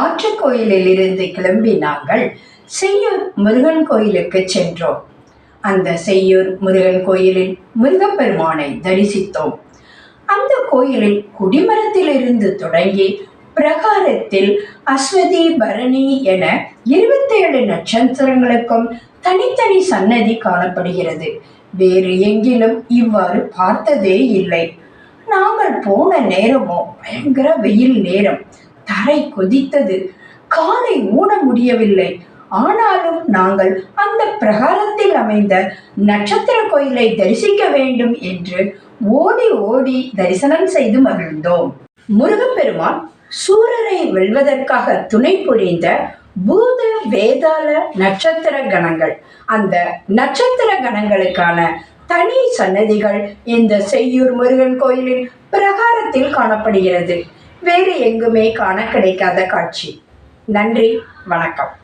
ஆற்றுக்கோயிலில் இருந்து கிளம்பி நாங்கள் செய்யூர் முருகன் கோயிலுக்கு சென்றோம். அந்த செய்யூர் முருகன் கோயிலில் முருகப்பெருமானை தரிசித்தோம். அந்த கோயிலில் குடிமரத்திலிருந்து தொடங்கி பிரகாரத்தில் அஸ்வதி பரணி என இருபத்தேழு நட்சத்திரங்களுக்கும் தனித்தனி சன்னதி காணப்படுகிறது. வேறு எங்கிலும் இவ்வாறு பார்த்ததே இல்லை. நாங்கள் போன நேரமோ பயங்கர வெயில் நேரம். தரை கொதித்தது. காலை ஊன முடியவில்லை. ஆனாலும் நாங்கள் அந்த பிரகாரத்தில் அமைந்த நட்சத்திர கோயிலை தரிசிக்க வேண்டும் என்று ஓடி ஓடி தரிசனம் செய்து மகிழ்ந்தோம். முருகப்பெருமான் சூரரை வெல்வதற்காக துணை புரிந்த பூத வேதாள நட்சத்திர கணங்கள். அந்த நட்சத்திர கணங்களுக்கான தனி சன்னதிகள் இந்த செய்யூர் முருகன் கோயிலின் பிரகாரத்தில் காணப்படுகிறது. வேறு எங்குமே காண கிடைக்காத காட்சி. நன்றி வணக்கம்.